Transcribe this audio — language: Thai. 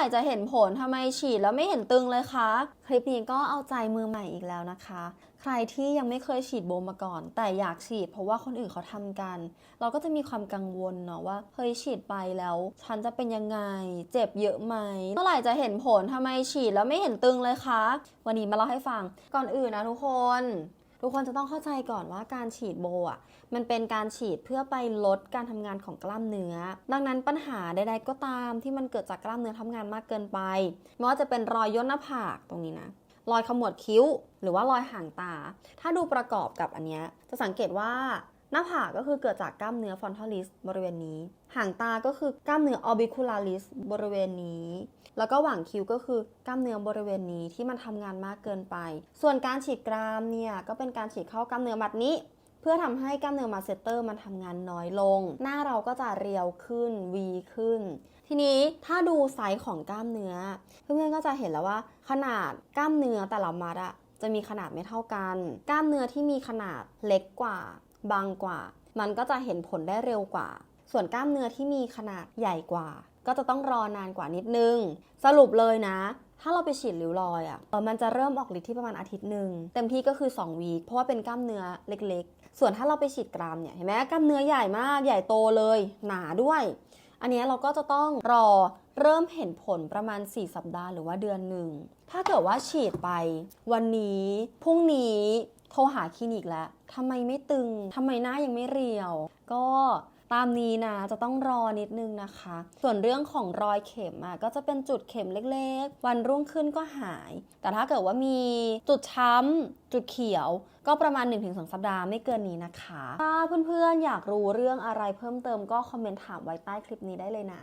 ร่จะเห็นผลทำไมฉีดแล้วไม่เห็นตึงเลยคะ คลิปนี้ก็เอาใจมือใหม่อีกแล้วนะคะ ใครที่ยังไม่เคยฉีดโบมาก่อน แต่อยากฉีดเพราะว่าคนอื่นเขาทำกัน เราก็จะมีความกังวลเนาะว่าเฮ้ยฉีดไปแล้ว ฉันจะเป็นยังไง เจ็บเยอะไหมเมื่อไหร่จะเห็นผลทำไมฉีดแล้วไม่เห็นตึงเลยคะ วันนี้มาเล่าให้ฟังก่อนอื่นนะทุกคน ทุกคนจะต้องเข้าใจก่อนว่าการฉีดโบอะมันเป็นการฉีดเพื่อไปลดการทำงานของกล้ามเนื้อ ดังนั้นปัญหาใดๆก็ตามที่มันเกิดจากกล้ามเนื้อทำงานมากเกินไปไม่ว่าจะเป็นรอยย่นหน้าผากตรงนี้นะรอยขมวดคิ้ว หรือว่ารอยห่างตา ถ้าดูประกอบกับอันเนี้ยจะสังเกตว่า หน้าผากก็คือเกิดจากกล้ามเนื้อฟอนทัลลิสบริเวณนี้ หางตาก็คือกล้ามเนื้อออบิคูลาริสบริเวณนี้ แล้วก็หว่างคิ้วก็คือกล้ามเนื้อบริเวณนี้ที่มันทำงานมากเกินไป ส่วนการฉีดกรามเนี่ยก็เป็นการฉีดเข้ากล้ามเนื้อมัดนี้ เพื่อทำให้กล้ามเนื้อมาเซตเตอร์มันทำงานน้อยลง หน้าเราก็จะเรียวขึ้นวีขึ้น ทีนี้ถ้าดูไซส์ของกล้ามเนื้อ เพื่อนๆก็จะเห็นแล้วว่า ขนาดกล้ามเนื้อแต่ละมัดอะจะมีขนาดไม่เท่ากัน กล้ามเนื้อที่มีขนาดเล็กกว่า บางกว่า มันก็จะเห็นผลได้เร็วกว่า ส่วนกล้ามเนื้อที่มีขนาดใหญ่กว่า ก็จะต้องรอนานกว่านิดนึง สรุปเลยนะ ถ้าเราไปฉีดริ้วรอยอะ่ะมันจะเริ่มออกฤทธิ์ที่ประมาณอาทิตย์หนึ่งเต็มที่ก็คือ2วีคเพราะว่าเป็นกล้ามเนื้อเล็กๆ ส่วนถ้าเราไปฉีดกรามเนี่ยเห็นไหมกล้ามเนื้อใหญ่มากใหญ่โตเลย หนาด้วยอันนี้เราก็จะต้องรอเริ่มเห็นผลประมาณ 4 สัปดาห์หรือว่าเดือนหนึ่ง ถ้าเกิดว่าฉีดไป วันนี้ พรุ่งนี้ โทรหาคลินิกแล้วทำไมไม่ตึงทำไมหน้ายังไม่เรียว ก็ตามนี้นะจะต้องรอนิดนึงนะคะ ส่วนเรื่องของรอยเข็มอะก็จะเป็นจุดเข็มเล็กๆ วันรุ่งขึ้นก็หาย แต่ถ้าเกิดว่ามีจุดช้ำจุดเขียว ก็ประมาณ 1-2 สัปดาห์ไม่เกินนี้นะคะ ถ้าเพื่อนๆอยากรู้เรื่องอะไรเพิ่มเติมก็คอมเมนต์ถามไว้ใต้คลิปนี้ได้เลยนะ